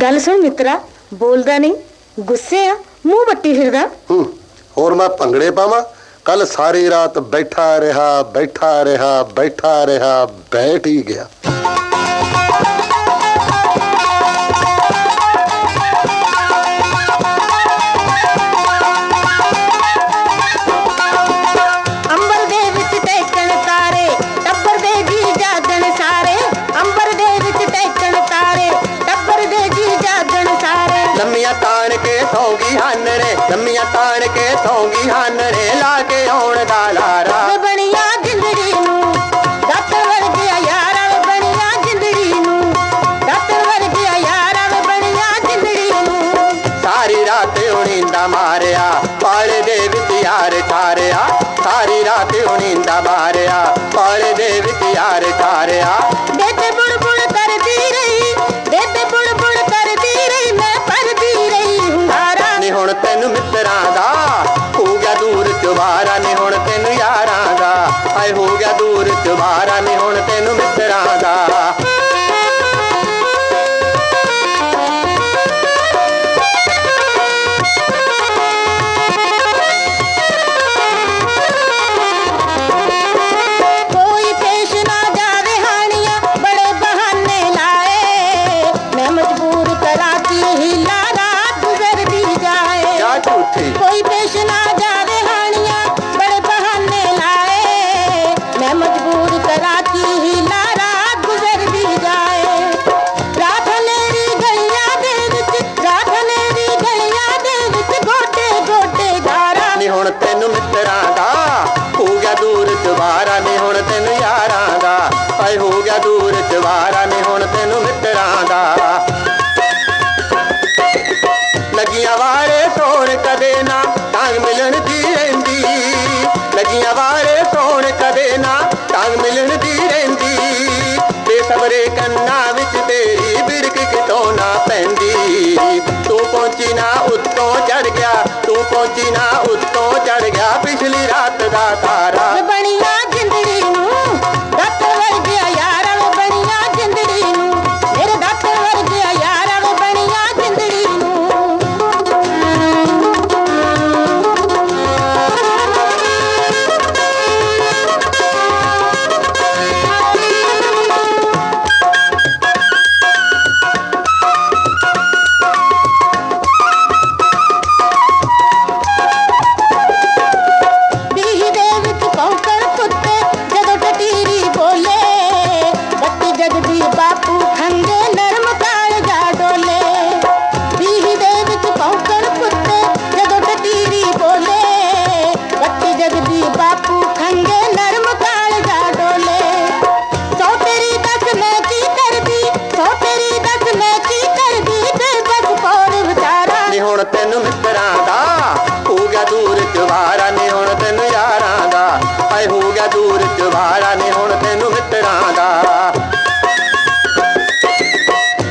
ਗੱਲ ਸੁਣ ਮਿੱਤਰਾ, ਬੋਲਦਾ ਨਹੀਂ, ਗੁੱਸੇ ਆ, ਮੂੰਹ ਵੱਟੀ ਫਿਰਦਾ। ਹੂੰ, ਹੋਰ ਮੈਂ ਭੰਗੜੇ ਪਾਵਾਂ? ਕੱਲ ਸਾਰੀ ਰਾਤ ਬੈਠਾ ਰਿਹਾ ਬੈਠਾ ਰਿਹਾ ਬੈਠਾ ਰਿਹਾ, ਬੈਠ ਹੀ ਗਿਆ। ਲੰਮੀਆਂ ਤਾਣ ਕੇ ਸੌਂਗੀ ਹਾਨਣੇ ਲਾ ਕੇ ਆਉਣ ਦਾ ਲਾਰਾ। ਬਣੀਆਂ ਜਿੰਦੜੀ ਨੂੰ ਦਾਤਰ ਵਰਗਿਆ ਯਾਰਾ ਵੇ ਬਣੀਆਂ ਜਿੰਦੜੀ ਨੂੰ। ਦਾਤਰ ਵਰਗਿਆ ਯਾਰਾ ਵੇ ਬਣੀਆਂ ਜਿੰਦੜੀ ਨੂੰ। ਸਾਰੀ ਰਾਤ ਉਣੀਂਦਾ ਮਾਰਿਆ ਪਾਲੇ ਦੇ ਵਿੱਚ ਯਾਰ ਠਾਰਿਆ। ਸਾਰੀ ਰਾਤ ਉਣੀਂਦਾ ਮਾਰਿਆ ਪਾਲੇ ਦੇ ਵਿੱਚ ਯਾਰ ਠਾਰਿਆ। ਗਿਆ ਨੇ ਹੁਣ ਤੈਨੂੰ ਯਾਰਾਂ ਦਾ। ਹਾਏ ਹੋ ਗਿਆ ਦੂਰ ਚੁਬਾਰਾ ਨੇ ਹੁਣ ਮਿੱਤਰਾਂ ਦਾ। ਹੋ ਗਿਆ ਦੂਰ ਦੁਬਾਰਾ ਨੇ ਹੁਣ ਤੈਨੂੰ ਯਾਰਾਂ ਦਾ। ਹਾਏ, ਹੋ ਗਿਆ ਦੂਰ ਦੁਬਾਰਾ ਨੇ ਹੁਣ ਤੈਨੂੰ ਮਿੱਤਰਾਂ ਦਾ। ਲੱਗੀਆਂ ਵਾਰੇ ਸੋਣ ਕਦੇ ਨਾ, ਟਾਂਗ ਮਿਲਣ ਦੀ ਰਹਿੰਦੀ। ਲੱਗੀਆਂ ਵਾਰੇ ਸੋਣ ਕਦੇ ਨਾ, ਟਾਂਗ ਮਿਲਣ ਦੀ ਰਹਿੰਦੀ। ਬੇਸਬਰੇ ਕੰਨਾਂ ਵਿੱਚ ਤੇਰੀ ਬਿਰਕ ਕਿਤੋਂ ਨਾ ਪੈਂਦੀ। ਤੂੰ ਪਹੁੰਚੀ ਨਾ ਉੱਤੋਂ ਚੜ ਗਿਆ, ਤੂੰ ਪਹੁੰਚੀ ਨਾ ਉੱਤੋਂ ਚੜ ਗਿਆ ਤੈਨੂੰ ਮਿੱਤਰਾਂ ਦਾ। ਹੋ ਗਿਆ ਦੂਰ ਜਵਾਰਾ ਨੀ ਹੁਣ ਤੈਨੂੰ ਯਾਰਾਂ ਦਾ। ਹਾਏ, ਹੋ ਗਿਆ ਦੂਰ ਚਵਾਰਾ ਨੇ ਹੁਣ ਤੈਨੂੰ ਮਿੱਤਰਾਂ ਦਾ।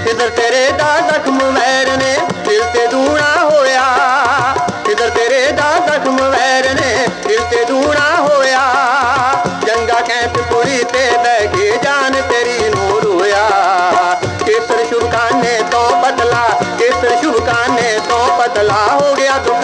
ਕਿਧਰ ਤੇਰੇ ਦਾ ਜ਼ਖਮ ਵੈਰ ਨੇ, ਦਿਲ ਤੇ ਦੂਣਾ ਹੋਇਆ। ਕਿਧਰ ਤੇਰੇ ਦਾ ਜ਼ਖਮ ਵੈਰ ਕੇਸਰ ਹੋ ਗਿਆ ਦੁੱਖ